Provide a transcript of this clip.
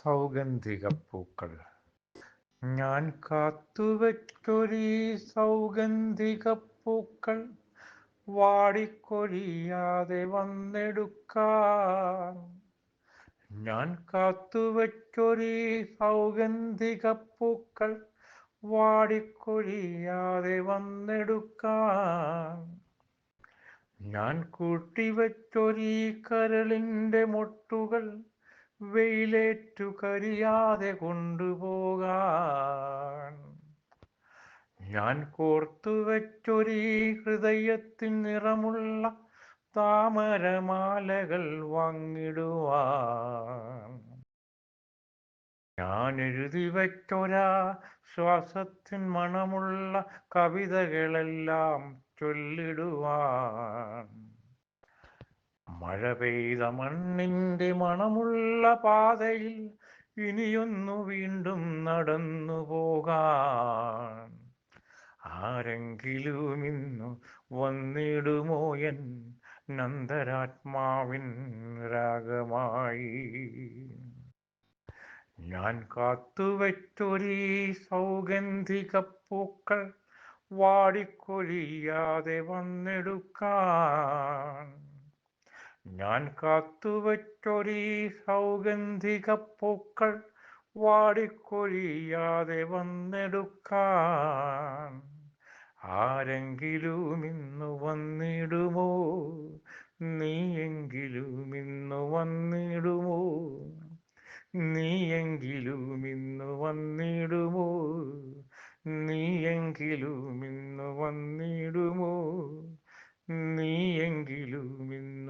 സൗഗന്ധിക പൂക്കൾ. ഞാൻ കാത്തുവച്ചൊരീ സൗഗന്ധിക പൂക്കൾ വാടിക്കൊഴിയാതെ വന്നെടുക്കാൻ ഞാൻ കാത്തുവച്ചൊരീ സൗഗന്ധിക പൂക്കൾ വാടിക്കൊഴിയാതെ വന്നെടുക്കാൻ ഞാൻ കൂട്ടിവെച്ചൊരീ കരളിന്റെ മൊട്ടുകൾ വെയിലേറ്റു കരിയാതെ കൊണ്ടുപോകാൻ. ഞാൻ കോർത്തു വെച്ചൊരീ ഹൃദയത്തിൻ നിറമുള്ള താമരമാലകൾ വാങ്ങിടുവാൻ. ഞാൻ എഴുതി വെച്ചൊരാ ശ്വാസത്തിൻ മണമുള്ള കവിതകളെല്ലാം ചൊല്ലിടുവാൻ മഴ പെയ്ത മണ്ണിന്റെ മണമുള്ള പാതയിൽ ഇനിയൊന്നു വീണ്ടും നടന്നു പോകാൻ. ആരെങ്കിലും ഇന്നു വന്നിടുമോ എൻ നന്ദരാത്മാവിൻ രാഗമായി? ഞാൻ കാത്തുവച്ചൊരീ സൗഗന്ധിക പൂക്കൾ വാടിക്കൊഴിയാതെ വന്നെടുക്കാൻ. ഞാൻ കാത്തുവച്ചൊരീ സൗഗന്ധിക പൂക്കൾ വാടിക്കൊഴിയാതെ വന്നെടുക്കാൻ. ആരെങ്കിലും ഇന്നു വന്നിടുമോ? നീയെങ്കിലും ഇന്നു വന്നിടുമോ? നീയെങ്കിലും ഇന്നു വന്നിടുമോ? നീയെങ്കിലും ഇന്നു വന്നിടുമോ? നീയെങ്കിലും ഇന്ന്